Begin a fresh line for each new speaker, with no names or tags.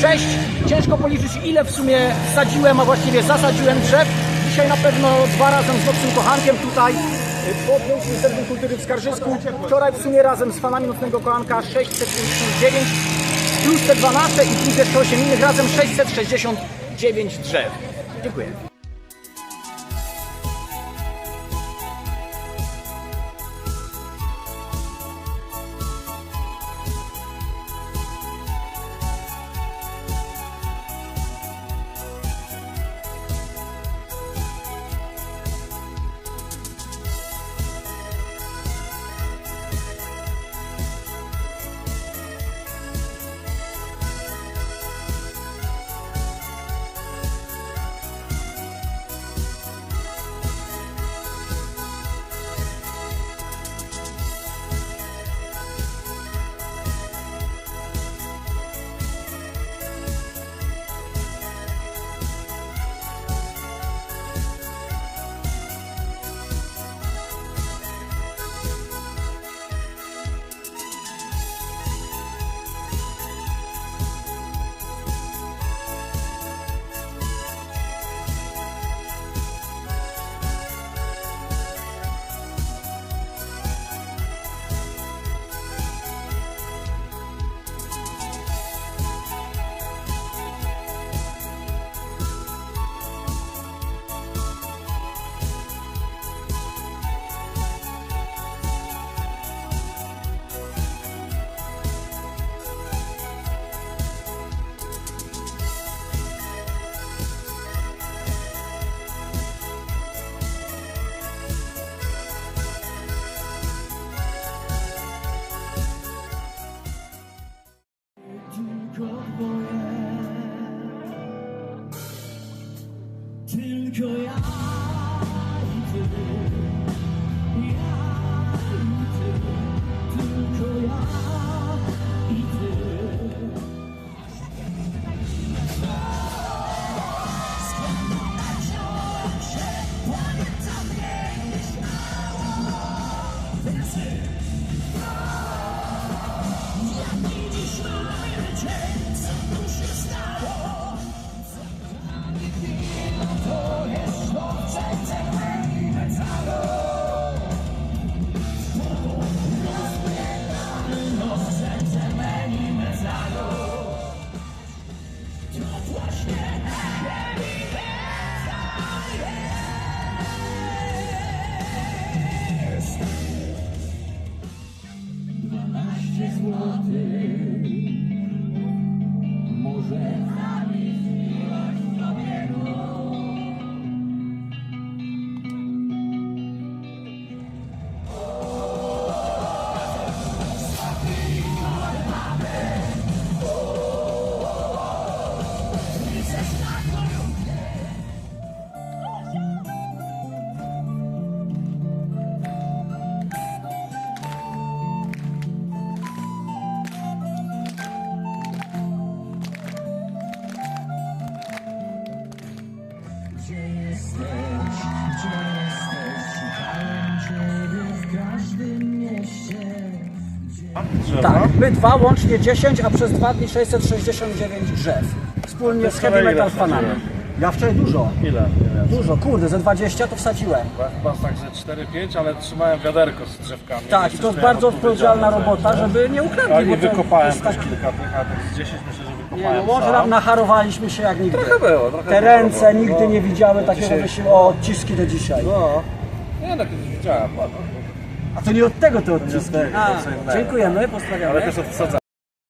Cześć! Ciężko policzyć ile w sumie sadziłem, a właściwie zasadziłem drzew. Dzisiaj na pewno dwa razem z Nocnym Kochankiem tutaj y, po Pięknym Centrum Kultury w Skarżysku. Wczoraj w sumie razem z fanami Nocnego Kochanka 659 plus te 12 i plus jeszcze 8 innych razem 669 drzew. Dziękuję.
Watch me. Gdzie jesteś? Gdzie jesteś? Szukałem ciebie w każdym mieście Gdzie
Tak, my dwa, łącznie 10, a przez dwa dni 669 drzew. Wspólnie z Heavy Metal
ile
fanami. Ja wczoraj dużo.
Ile? Wiem.
Dużo, kurde, ze 20 to wsadziłem.
Chyba tak ze 4-5, ale trzymałem wiaderko z drzewkami.
Tak, to jest
miałem
bardzo odpowiedzialna
odpowiedzialność.
robota, żeby nie ukradli.
Tak,
bo
i
to
wykopałem
jest
też
tak-
kilka tych, a tak z 10 myślę, że
Nie, no może nam nacharowaliśmy się jak nigdy.
Trochę było, trochę
Te
było,
ręce
no.
nigdy
No.
nie widziały takiego
Dzisiaj-
wysiłku. O, odciski do dzisiaj.
No. Nie, no kiedyś widziałem.
A to nie od tego te odciski. A, dziękujemy, pozdrawiamy.
Ale też od.